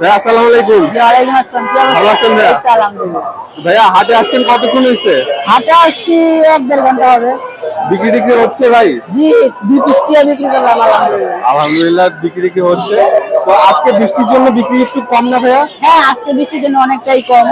ভাইয়া আসসালামু আলাইকুম। ওয়ালাইকুম আসসালাম ভালো আছেন ভাইয়া? ভাইয়া হাটে আসছেন কতক্ষণ হয়েছে? হাটে আসছি এক দেড় ঘণ্টা হবে। বিক্রি টিক্রি হচ্ছে ভাই? জি দুই পিস বিক্রি করলাম আলহামদুলিল্লাহ। আলহামদুলিল্লাহ বিক্রি টিক্রি হচ্ছে। তো আজকে বৃষ্টির জন্য বিক্রি একটু কম না ভাইয়া? হ্যাঁ আজকে বৃষ্টির জন্য অনেকটাই কম।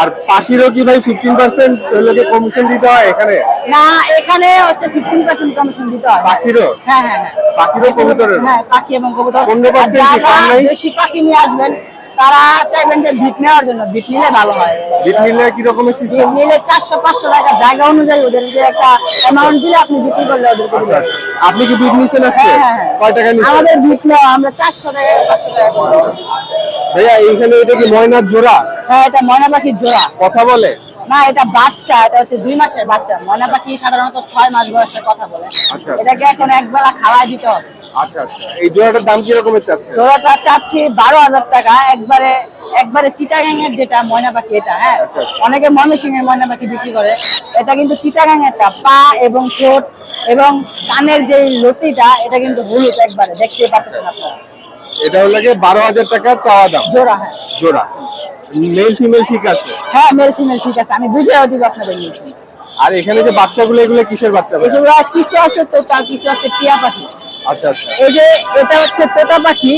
আর পাখিরও কি ভাই ফিফটিন পার্সেন্ট লোকে কমিশন দিতে হয় এখানে? না এখানে হচ্ছে ফিফটিন পার্সেন্ট কমিশন দিতে হয়। পাখিরও? হ্যাঁ হ্যাঁ হ্যাঁ। পাখিরও কবুতরের? হ্যাঁ পাখি এবং কবুতর। 15% আর যারা কি কম নাই? বেশি পাখি নিয়ে আসবেন তারা চাইবেন যে ভিট নেওয়ার জন্য ভিট নিলে ভালো হয়। বিট নিলে কি রকমের ভিট সিস্টেম নিলে চারশো পাঁচশো টাকা জায়গা অনুযায়ী ওদের যে একটা অ্যামাউন্ট দিলে আপনি বিক্রি করলে ওদেরকে আচ্ছা আচ্ছা। আপনি কি বিট নিছেন আজকে? হ্যাঁ, হ্যাঁ, হ্যাঁ। কয় টাকা নিছেন? আমাদের ভিট নেওয়া আমরা চারশো টাকা পাঁচশো টাকা করে ভাইয়া এইখানে এটা কি ময়নার জোড়া? হ্যাঁ এটা ময়না পাখির জোড়া। কথা বলে? না এটা বাচ্চা এটা হচ্ছে দুই মাসের বাচ্চা। ময়না পাখি সাধারণত ছয় মাস বয়সে কথা বলে। আচ্ছা। এটাকে এখন একবেলা খাওয়া দিতে হবে। আচ্ছা আচ্ছা। এই জোড়াটার দাম কি রকমের চাচ্ছে জোড়াটা চাচ্ছি বারো হাজার টাকা। একবারে একবারে চিটাগাং এর যেটা ময়না পাখি এটা হ্যাঁ? আচ্ছা। অনেকে ময়মনসিং এর ময়না পাখি বিক্রি করে। এটা কিন্তু চিটাগাং এরটা পা এবং ঠোঁট এবং কানের যে লতিটা এটা কিন্তু হলুদ একবারে। দেখতে পাচ্ছেন আপনারা? এটা হলো গিয়ে বারো হাজার টাকা চাওয়া দাম। জোড়া হ্যাঁ। জোড়া। মেল ফিমেল ঠিক আছে? হ্যাঁ মেল ফিমেল ঠিক আছে। আমি বুঝে দিব আপনাদের আর এখানে যে বাচ্চাগুলো এগুলো কিসের বাচ্চা? এগুলো কিছু আছে তোতা কিছু আছে টিয়া পাখি। আচ্ছা আচ্ছা। এই যে এটা হচ্ছে তোতা পাখি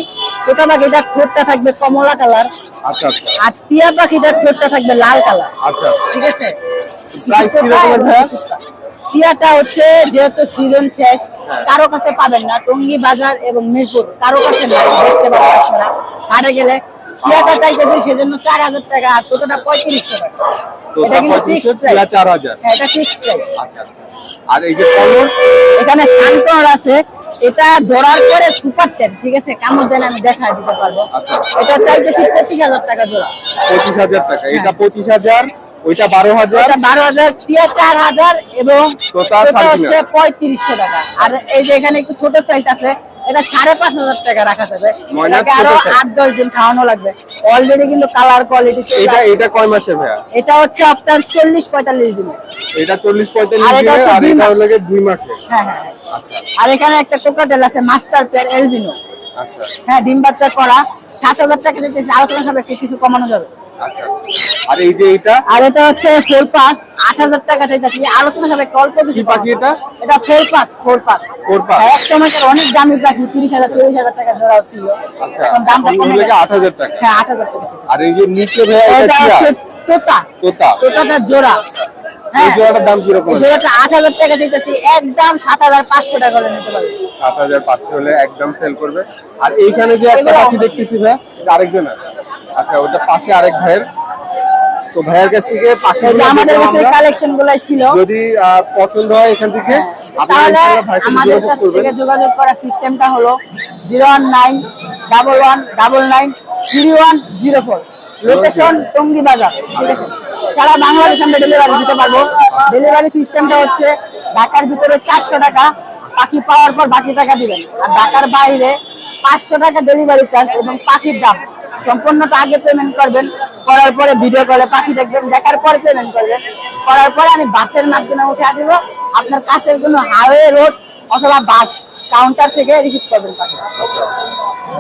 তোতা পাখিটার ঠোঁটটা থাকবে কমলা কালার আচ্ছা আচ্ছা। আর টিয়া পাখিটার ঠোঁটটা থাকবে লাল কালার। আচ্ছা। ঠিক আছে। টিয়াটা হচ্ছে যেহেতু সিজন শেষ হ্যাঁ। কারও কাছে পাবেন না টঙ্গি বাজার এবং মিরপুর কারও কাছে দেখতে পাবেন আপনারা হাটে গেলে টিয়াটা চাইতেছে সেজন্য চার হাজার টাকা আর তোতাটা পঁয়ত্রিশশো টাকা। হ্যাঁ আর এই যে এখানে সানকর আছে এটা ধরার পরে সুপার টেন ঠিক আছে? কামড় দেন আমি দেখা দিতে পারব। আচ্ছা। এটা চাইতেছি পঁচিশ হাজার টাকা জোড়া। পঁচিশ হাজার টাকা। এটা পঁচিশ হাজার ওইটা বারো হাজার। বারো হাজার টিয়া চার হাজার এবং তোতা তোতা সাড়ে তিন হচ্ছে পঁয়ত্রিশশো টাকা। আর এই যে এখানে একটু ছোট সাইজ আছে এটা সাড়ে পাঁচ হাজার টাকা রাখা যাবে। এটাকে আরও আট দশ দিন খাওয়ানো লাগবে। অলরেডি কিন্তু কালার কোয়ালিটি এটা এটা কয় ভাইয়া? এটা হচ্ছে আপনার চল্লিশ পঁয়তাল্লিশ দিনে। এটা চল্লিশ পঁয়তাল্লিশ দিনে আর দুই এটা হলো দুই মাসে। হ্যাঁ হ্যাঁ হ্যাঁ। আচ্ছা। আর এখানে একটা কোকাটেল আছে মাস্টার পেয়ার এলবিনো। আচ্ছা। হ্যাঁ ডিম বাচ্চা করা। সাত হাজার টাকা যেতেছে আলোচনা সাপেক্ষে কিছু কমানো যাবে। আচ্ছা আর এই যে এটা আর এটা হচ্ছে ফোর পাস টাকা আলোচনা অল্প কিছু পাখি এটা? এটা four pass four pass Four pass? এক সময়কার অনেক দামি পাখি তিরিশ হাজার চল্লিশ হাজার টাকা জোড়া ছিল। আচ্ছা এখন দামটা কমে গেছে। গিয়ে আট হাজার টাকা। হ্যাঁ আট হাজার টাকা আর এই যে নিচে ভাইয়া এটা তোতা। তোতা। তোতাটা জোড়া। হ্যাঁ। জোড়াটার দাম কীরকম জোড়াটা আট হাজার টাকা একদম সাত হাজার পাঁচশো টাকা করে নিতে পারবে। সাত হাজার পাঁচশো হলে একদম সেল করবে। আর এইখানে যে একটা দেখতেছি ভাই আরেকজনের আচ্ছা ওটা পাশে আরেক ভাইয়ের। তো ভাইয়ের কাছ থেকে পাখি আমাদের কাছে কালেকশন গুলাই ছিল। যদি পছন্দ হয় এখান থেকে হ্যাঁ, তাহলে আমাদের কাছ থেকে যোগাযোগ করার সিস্টেমটা হলো zero one nine double one double nine three one zero four. Location Tongi বাজার ঠিক আছে? সারা বাংলাদেশ আমরা ডেলিভারি দিতে পারব। ডেলিভারি সিস্টেমটা হচ্ছে ঢাকার ভিতরে চারশো টাকা পাখি পাওয়ার পর বাকি টাকা দিবেন। আর ঢাকার বাইরে পাঁচশো টাকা ডেলিভারি চার্জ এবং পাখির দাম। সম্পূর্ণটা আগে পেমেন্ট করবেন করার পরে ভিডিও কলে পাখি দেখবেন দেখার পরে পেমেন্ট করবেন। করার পরে আমি বাসের মাধ্যমে উঠে দিব আপনার কাছের কোনো হাইওয়ে রোড অথবা বাস কাউন্টার থেকে রিসিভ করবেন পাখি।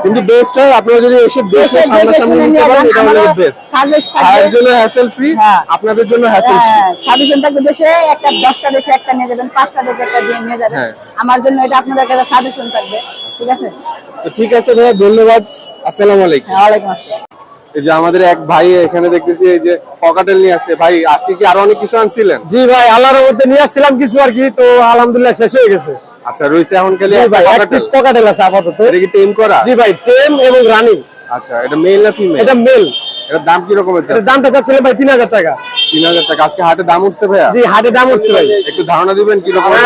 কিন্তু বেস্ট হয় আপনারা যদি এসে সামনাসামনি নিতে পারেন এটা হলো বেস্ট সার্ভিস থাকবে। জন্য হ্যাসেল ফ্রি। আপনাদের জন্য হ্যাসেল ফ্রি হ্যাঁ সাজেশন থাকবে বেশি একটা দেখে একটা নিয়ে যাবেন পাঁচটা দেখে একটা দিয়ে নিয়ে যাবেন। হ্যাঁ। আমার জন্য এটা আপনাদের কাছে সাজেশন থাকবে ঠিক আছে? তো ঠিক আছে ভাইয়া ধন্যবাদ। আসসালামু আলাইকুম। ওয়ালাইকুম আসসালাম। এই যে আমাদের এক ভাই এখানে দেখতেছি এই যে পকাটেল নিয়ে আসছে। ভাই আজকে কি আরও অনেক কিছু আনছিলেন? জি ভাই আল্লাহর মধ্যে নিয়ে আসছিলাম কিছু আর কি তো আলহামদুলিল্লাহ শেষ হয়ে গেছে। আচ্ছা রইছে এখন খালি এক পিস পকাটেল আছে। আপাতত। এটা কি টেম করা? জি ভাই টেম এবং রানিং আচ্ছা এটা মেল না ফিমেল এটা মেল এটার দাম কি রকমের এটার দামটা চাচ্ছিলাম ভাই তিন হাজার টাকা। তিন হাজার টাকা। আজকে হাটে দাম উঠছে ভাইয়া? জি হাটে দাম উঠছে ভাই। একটু ধারণা দিবেন কি উঠছে?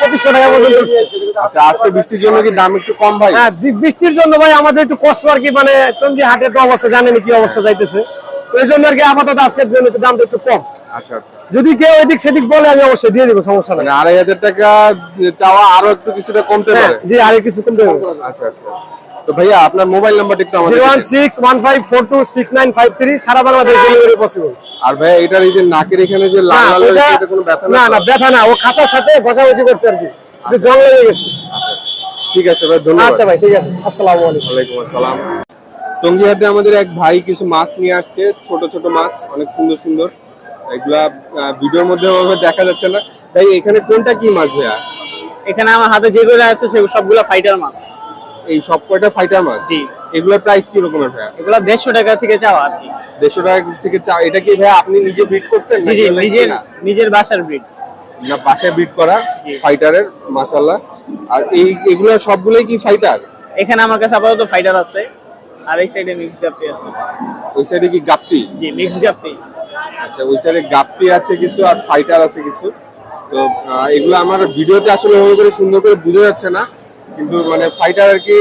পঁচিশশো টাকা পর্যন্ত উঠছে। আচ্ছা আজকে বৃষ্টির জন্য কি দাম একটু কম ভাই? হ্যাঁ বৃষ্টির জন্য ভাই আমাদের একটু কষ্ট আর কি মানে টঙ্গি হাটের তো অবস্থা জানেন কি অবস্থা যাইতেছে। এই জন্য আর কি আপাতত আজকের জন্য একটু দামটা একটু কম। আচ্ছা আচ্ছা। যদি কেউ এদিক সেদিক বলে আমি অবশ্যই দিয়ে দিব সমস্যা মানে নেই আড়াই হাজার টাকা চাওয়া আরও একটু কিছুটা কমতে হ্যাঁ, পারে? জি আরে কিছু কম দেবো আচ্ছা আচ্ছা। তো ভাইয়া আপনার মোবাইল নাম্বারটা একটু আমাদের zero one six one five four two six nine five three সারা বাংলাদেশ ডেলিভারি পসিবল আর ভাইয়া এটার এই যে নাকের এখানে যে লাল না লাল এটা কোনো ব্যথা না না? না ব্যথা না ও খাতার সাথে ঘষাঘষি করছে আর কি। একটু জং লেগে গেছে। ঠিক আছে ভাই ধন্যবাদ। আচ্ছা ভাই ঠিক আছে আসসালামু আলাইকুম। ওয়ালাইকুম আসসালাম। টঙ্গিহাটে আমাদের এক ভাই কিছু মাছ নিয়ে আসছে ছোট ছোট মাছ অনেক সুন্দর সুন্দর। এগুলা ভিডিওর মধ্যে ওভাবে দেখা যাচ্ছে না। ভাই এখানে কোনটা কি মাছ ভাইয়া? এখানে আমার হাতে যেগুলো আছে সেগুলো সবগুলো ফাইটার মাছ। এই সব কয়টা ফাইটার মাছ? জি। এগুলোর প্রাইস কি রকমের ভাইয়া? এগুলো দেড়শো টাকা থেকে চাওয়া আর কি। দেড়শো টাকা থেকে চা এটা কি ভাইয়া আপনি নিজে বিট করছেন জি জি নিজের নিজের বাসার ব্রিড না বাসায় বিট করা ফাইটারের মাশাল্লাহ আর এই এগুলো সবগুলোই কি ফাইটার এখানে আমার কাছে আপাতত ফাইটার আছে। আর এই সাইডে মিক্স গাপ্পি আছে। ওই সাইডে কি গাপ্পি? জি মিক্স গাপ্পি। আচ্ছা ওই সাইডে গাপ্পি আছে কিছু আর ফাইটার আছে কিছু। তো এগুলো আমার ভিডিওতে আসলে ওই করে সুন্দর করে বোঝা যাচ্ছে না। কিন্তু মানে ফাইটার আর কি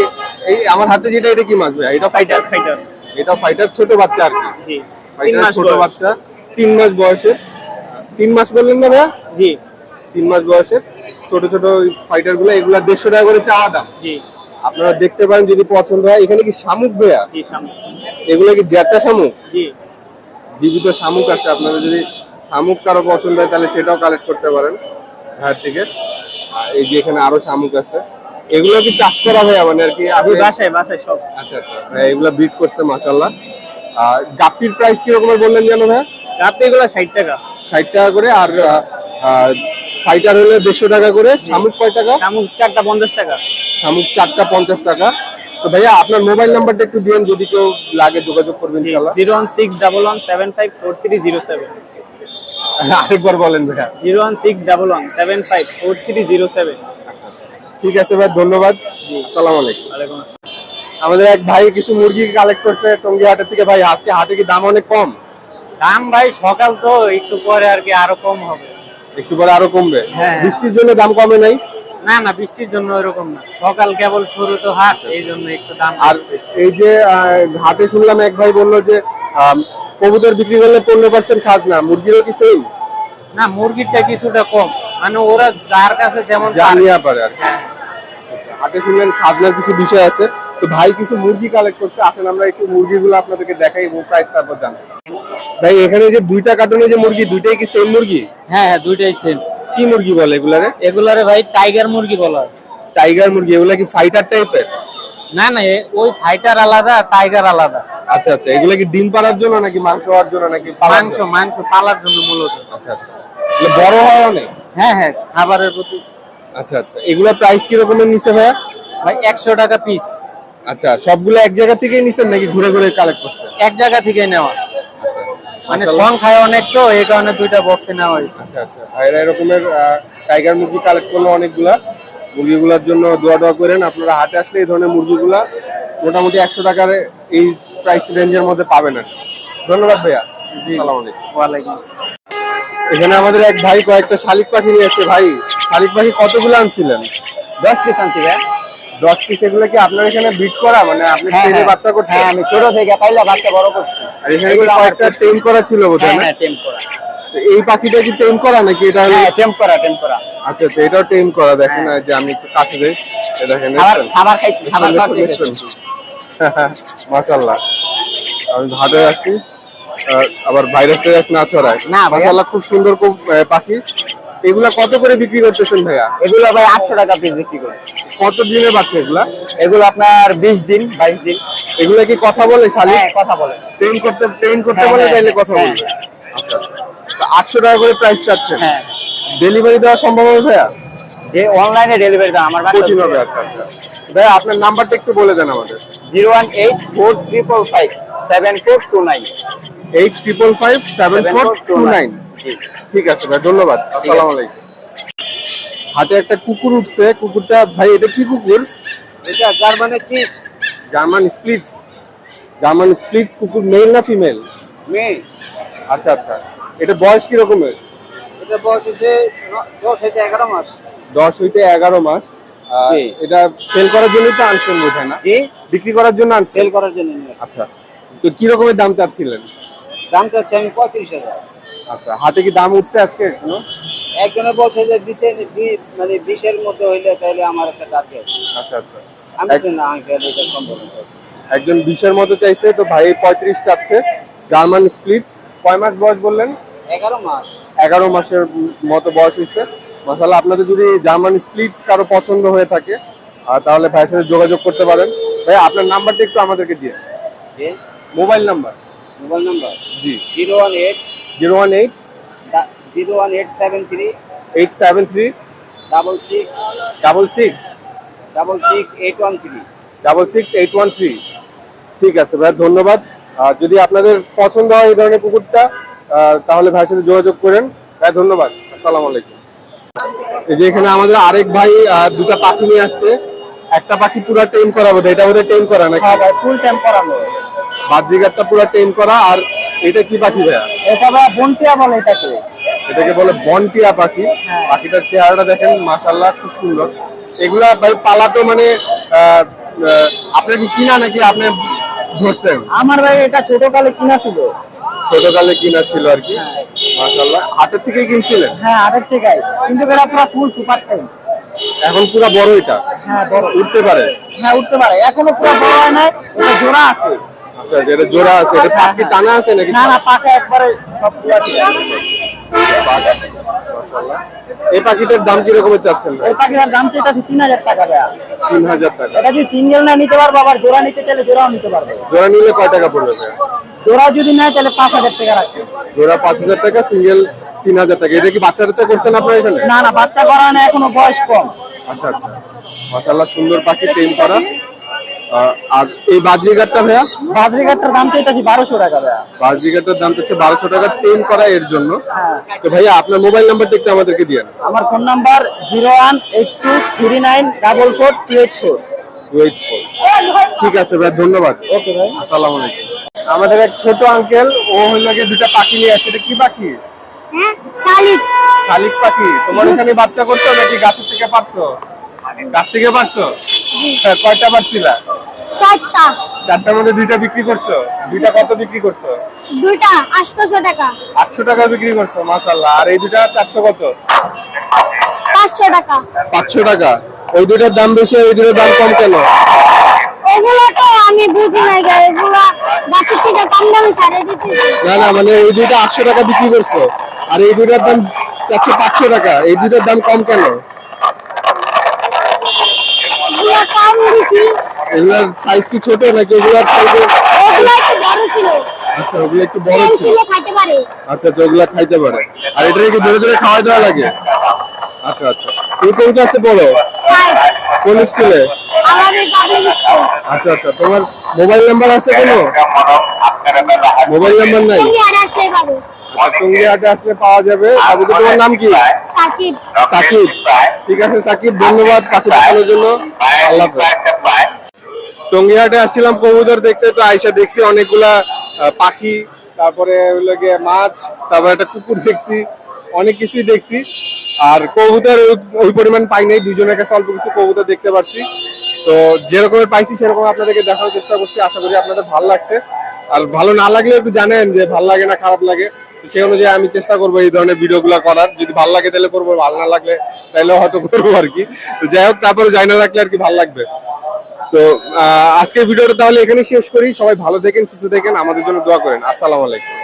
এই আমার হাতে যেটা এটা কি মাছ ভাই? এটা ফাইটার ফাইটার এটা ফাইটার ছোট বাচ্চা আর কি। জি। তিন ফাইটার মাস ছোট বাচ্চা। তিন মাস বয়সের। তিন মাস বললেন না ভাইয়া জি। তিন মাস বয়সের। ছোট ছোট ফাইটারগুলো এগুলা দেড়শো টাকা করে চাওয়া দাম। জি। আপনারা দেখতে পারেন যদি পছন্দ হয়। এখানে কি শামুক ভাইয়া? এগুলো কি জ্যাটা শামুক? জি। জীবিত শামুক আছে। আপনাদের যদি শামুক কারও পছন্দ হয় তাহলে সেটাও কালেক্ট করতে পারেন। ঘাট থেকে। আর এই যে এখানে আরও শামুক আছে। এগুলো কি চাষ করা হয় মানে আর কি? আপনি বাসায় বাসায় সব। আচ্ছা আচ্ছা। এগুলো ব্রিড করছে মাশাআল্লাহ। আর গাপির প্রাইস কি রকমের বললেন জানো ভাই? গাপি এগুলো 60 টাকা। 60 টাকা করে আর ফাইটার হলে 150 টাকা করে শামুক কয় টাকা? শামুক 4টা 50 টাকা। শামুক 4টা 50 টাকা। তো ভাইয়া আপনার মোবাইল নাম্বারটা একটু দিন যদি কেউ লাগে যোগাযোগ করবেন ইনশাআল্লাহ। 01611754307 আরেকবার বলেন ভাইয়া। 01611754307 ঠিক আছে ভাই ধন্যবাদ। আসসালামু আলাইকুম। আমাদের এক ভাই কিছু মুরগি কালেক্ট করছে টঙ্গি হাটের থেকে। ভাই আজকে হাটে কি দাম অনেক কম? দাম ভাই সকাল তো একটু পরে আর কি আরও কম হবে। একটু পরে আরও কমবে? হ্যাঁ। বৃষ্টির জন্য দাম কমে নাই? না না বৃষ্টির জন্য এরকম না। সকাল কেবল শুরু তো হাট এই জন্য একটু দাম আর এই যে হাটে শুনলাম এক ভাই বলল যে কবুতর বিক্রি করলে পনেরো পার্সেন্ট খাজনা মুরগিরও কি সেম না মুরগিরটা কিছুটা কম। মানে ওরা যার কাছে যেমন জানিয়া পারে আর। হাটে শুনলেন খাজনার কিছু বিষয় আছে। তো ভাই কিছু মুরগি কালেক্ট করতে আসেন আমরা একটু মুরগিগুলো আপনাদেরকে দেখাই এবং প্রাইস তারপর জানব। ভাই এখানে যে দুইটা কার্টুনে যে মুরগি দুইটাই কি সেম মুরগি? হ্যাঁ হ্যাঁ দুইটাই সেম কি মুরগি বলে এগুলারে? এগুলারে ভাই টাইগার মুরগি বলা হয়। টাইগার মুরগি এগুলা কি ফাইটার টাইপের না না ওই ফাইটার আলাদা টাইগার আলাদা। আচ্ছা আচ্ছা এগুলা কি ডিম পাড়ার জন্য নাকি মাংস হওয়ার জন্য নাকি মাংস মাংস পালার জন্য মূলত। আচ্ছা আচ্ছা। বড় হয় অনেক? হ্যাঁ হ্যাঁ খাবারের প্রতি। আচ্ছা আচ্ছা। এগুলা প্রাইস কি রকমের নিছে ভাইয়া? ভাই একশো টাকা পিস আচ্ছা সবগুলো এক জায়গা থেকেই নিছেন নাকি ঘুরে ঘুরে কালেক্ট করছেন? এক জায়গা থেকে নেওয়া। মানে সংখ্যায় অনেক তো এই কারণে দুইটা বক্সে নেওয়া হয়েছে। আচ্ছা আচ্ছা। ভাইরা এরকমের টাইগার মুরগি কালেক্ট করল অনেকগুলা। মুরগিগুলোর জন্য দোয়া দোয়া করেন আপনারা হাটে আসলে এই ধরনের মুরগিগুলা মোটামুটি একশো টাকার এই প্রাইস রেঞ্জের মধ্যে পাবেন আর। ধন্যবাদ ভাইয়া। সালাম আলাইকুম। ওয়ালাইকুম আসসালাম। এখানে আমাদের এক ভাই কয়েকটা শালিক পাখি নিয়ে এসেছে। ভাই শালিক পাখি কতগুলো আনছিলেন? দশ পিস আনছি ভাই। দশ পিস এগুলো কি আপনার এখানে বিট করা? মানে আপনি হ্যাঁ, ট্রেনে হ্যাঁ। বাচ্চা করছেন? হ্যাঁ আমি ছোট থেকে পাইলে বাচ্চা বড় করছি। আর এখানে কয়েকটা টেম করা ছিল বোধহয় হ্যাঁ হ্যাঁ করা। এই পাখিটা কি টেম করা নাকি? এটা হ্যাঁ টেম্প করা টেম্প করা। আচ্ছা আচ্ছা এটাও টেম করা। দেখেন না যে আমি একটু কাছে দেই। দেখেন খাবার দেখছেন? খাবার? মাশাআল্লাহ। আমি ভালো আছি আবার ভাইরাস টাইরাস না ছড়ায়। না, ভাইয়া। মাশাআল্লাহ খুব সুন্দর খুব পাখি। এগুলা কত করে বিক্রি করতেছেন ভাইয়া? এগুলো ভাই আটশো টাকা পিস বিক্রি করে। কত দিনের বাচ্চা এগুলা? এগুলো আপনার বিশ দিন বাইশ দিন। এগুলা কি কথা বলে শালি হ্যাঁ কথা বলে। ট্রেন করতে ট্রেন করতে হ্যাঁ, বলে হ্যাঁ, তাইলে কথা বলবে। আচ্ছা আচ্ছা। আটশো টাকা করে প্রাইস চাচ্ছেন। হ্যাঁ। ডেলিভারি দেওয়া সম্ভব হবে ভাইয়া? যে অনলাইনে ডেলিভারি দাও আমার কঠিন হবে আচ্ছা আচ্ছা। ভাইয়া আপনার নাম্বারটা একটু বলে দেন আমাদের। Zero one eight four triple five seven four two nine. Eight triple five seven four two nine ঠিক আছে ভাই ধন্যবাদ। আসসালামু আলাইকুম। হাতে একটা কুকুর উঠছে কুকুরটা ভাই এটা কি কুকুর? এটা জার্মানের চিজ জার্মান স্প্লিটস। জার্মান স্প্লিটস কুকুর মেল না ফিমেল? মেয়ে আচ্ছা আচ্ছা। এটা বয়স কি রকমের? এটা বয়স হচ্ছে ন- দশ হইতে এগারো মাস। দশ হইতে এগারো মাস। এটা সেল করার জন্যই তো আনছেন বোঝায় না? জি। বিক্রি করার জন্য আনছেন? সেল করার জন্য আচ্ছা। তো কি রকমের দাম চাচ্ছিলেন? দামটা হচ্ছে আমি পঁয়ত্রিশ হাজার। আচ্ছা হাতে কি দাম উঠছে আজকে? কোনো একজনে বলছে যে বিশের মানে বিশের মধ্যে হইলে তাহলে আমার একটা টার্গেট আচ্ছা আচ্ছা। আমি বলছি না আঙ্কেল এটা সম্ভব না একজন বিশের মতো চাইছে তো ভাই পঁয়ত্রিশ চাচ্ছে। জার্মান স্প্লিট কয় মাস বয়স বললেন? এগারো মাস। এগারো মাসের মতো বয়স হয়েছে। মাসাল্লাহ আপনাদের যদি জার্মান স্প্লিটস কারও পছন্দ হয়ে থাকে তাহলে ভাইয়ের সাথে যোগাযোগ করতে পারেন। ভাই আপনার নাম্বারটা একটু আমাদেরকে দিয়ে। Mobile number. Mobile number? জি। Zero one eight zero one eight zero one eight seven three eight seven three double six double six double six eight one three double six eight one three ঠিক আছে ভাই ধন্যবাদ। আর যদি আপনাদের পছন্দ হয় এই ধরনের কুকুরটা তাহলে ভাইয়ের সাথে যোগাযোগ করেন। ভাই ধন্যবাদ। আসসালামু আলাইকুম। এই যে এখানে আমাদের আরেক ভাই দুটা পাখি নিয়ে আসছে। একটা পাখি পুরা টেম করা বোধ এটা বোধহয় টেম করা নাকি? হ্যাঁ ভাই ফুল টাইম করাবো। বাজিগারটা পুরো টেম করা আর এটা কি পাখি ভাইয়া? এটা ভাই বন্টিয়া বলে এটাকে। এটাকে বলে বনটিয়া পাখি। পাখিটার চেহারাটা দেখেন মাশাল্লাহ খুব সুন্দর। এগুলা ভাই পালা তো মানে আপনার কি কিনা নাকি আপনি ধরছেন? আমার ভাই এটা ছোটকালে কিনা ছিল। ছোটকালে কিনা ছিল আর কি। মাশাল্লাহ হাতের থেকেই কিনছিলেন? হ্যাঁ আরেক থেকে কিন্তু এটা পুরো ফুল সুপার টাইম এখন পুরা বড় এটা? হ্যাঁ বড়। উঠতে পারে? হ্যাঁ উঠতে পারে। এখনও পুরো বড় হয় নাই এটা জোড়া আছে। আচ্ছা জোড়া আছে এটা পাখি টানা আছে নাকি না না পাকা একবারে সব। মাশাল্লাহ এই পাখিটার দাম কি রকমের চাচ্ছেন ভাই? এই পাখিটার দাম চাইতেছি তিন হাজার টাকা দেয়া তিন হাজার টাকা। এটা যদি সিঙ্গেল না নিতে পারব আবার জোড়া নিতে চাইলে জোড়াও নিতে পারবে। জোড়া নিলে কয় টাকা পড়বে ভাই? জোড়া যদি নেয় তাহলে পাঁচ হাজার টাকা রাখবে জোড়া পাঁচ হাজার টাকা সিঙ্গেল তিন হাজার টাকা। এটা কি বাচ্চা টাচ্চা করছেন আপনার এখানে? না না বাচ্চা করা না এখনও বয়স কম। আচ্ছা আচ্ছা। মাশাল্লাহ সুন্দর পাখি টেম করা। আর এই বাজরিগারটা ভাইয়া? বাজরি কাঠটার দাম চাইতেছি বারোশো টাকা দেয়া বাজরিগারটার দাম হচ্ছে বারোশো টাকা টেম করা এর জন্য। হ্যাঁ। তো ভাইয়া আপনার মোবাইল নাম্বারটা একটু আমাদেরকে দিয়েন। আমার phone number zero one eight two three nine double four two eight four. Wait for. ঠিক আছে ভাই ধন্যবাদ। ওকে ভাই। আসসালামু আলাইকুম। আমাদের এক ছোট আঙ্কেল ও হইল গিয়ে দুটা পাখি নিয়ে আসছে। এটা কি পাখি? হ্যাঁ শালিক। শালিক পাখি। তোমার এখানে বাচ্চা করছ নাকি গাছের থেকে পারছ? গাছ থেকে পারছ? হ্যাঁ, কয়টা পারছিলা? চারটা। চারটার মধ্যে দুইটা বিক্রি করছ? দুইটা কত বিক্রি করছ? দুইটা আটশোশো টাকা। আটশো টাকা বিক্রি করছ মাশাল্লাহ আর এই দুটা চারশো কত? পাঁচশো টাকা। পাঁচশো টাকা। ওই দুটার দাম বেশি ওই দুটার দাম কম কেন? এগুলো তো আমি বুঝি নাই গা, এগুলো গাছের থেকে কম দামে ছাড়ে দিতে না না মানে এই দুইটা টাকা বিক্রি করছ আর এই দুইটার দাম চারশো পাঁচশো টাকা। এই দুইটার দাম কম কেন? এগুলো কম দিছি এগুলার সাইজ কি ছোট নাকি ওগুলার সাইজে ওগুলো একটু বড় ছিল। আচ্ছা ওগুলো একটু বড় ছিল। খাইতে পারে। আচ্ছা আচ্ছা ওগুলা খাইতে পারে। আর এটা কি ধরে ধরে খাওয়া দেওয়া লাগে? আচ্ছা আচ্ছা। তুমি কোন ক্লাসে পড়ো? কোন স্কুলে আচ্ছা আচ্ছা তোমার মোবাইল নাম্বার আছে কোনো? মোবাইল নাম্বার নাই? টঙ্গি হাটে আসলে পাওয়া যাবে। বাবুকে তোমার নাম কি? সাকিব। সাকিব। ঠিক আছে সাকিব ধন্যবাদ পাখি দেখানোর জন্য। আল্লাহ হাফেজ। টঙ্গিহাটে আসছিলাম কবুতর দেখতে, তো আইসা দেখছি অনেকগুলা পাখি, তারপরে মাছ, তারপরে একটা কুকুর দেখছি, অনেক কিছুই দেখছি। আর কবুতর ওই- পরিমাণ পাই নাই, দুজনের কাছে অল্প কিছু কবুতর দেখতে পারছি। তো যেরকমের পাইছি, সেরকম আপনাদেরকে দেখানোর চেষ্টা করছি, আশা করি আপনাদের ভালো লাগছে। আর ভালো না লাগলে একটু জানেন যে ভালো লাগে না খারাপ লাগে। সেই অনুযায়ী আমি চেষ্টা করব এই ধরনের ভিডিওগুলো করার। যদি ভালো লাগে তাহলে করব, ভালো না লাগলে তাহলে হয়তো করব আর কি। যাই হোক, তারপরে যাই না রাখলে আর কি ভালো লাগবে। তো আজকের ভিডিওটা তাহলে এখানে শেষ করি। সবাই ভালো থাকেন, সুস্থ থাকেন। আমাদের জন্য দোয়া করেন। আসসালামু আলাইকুম।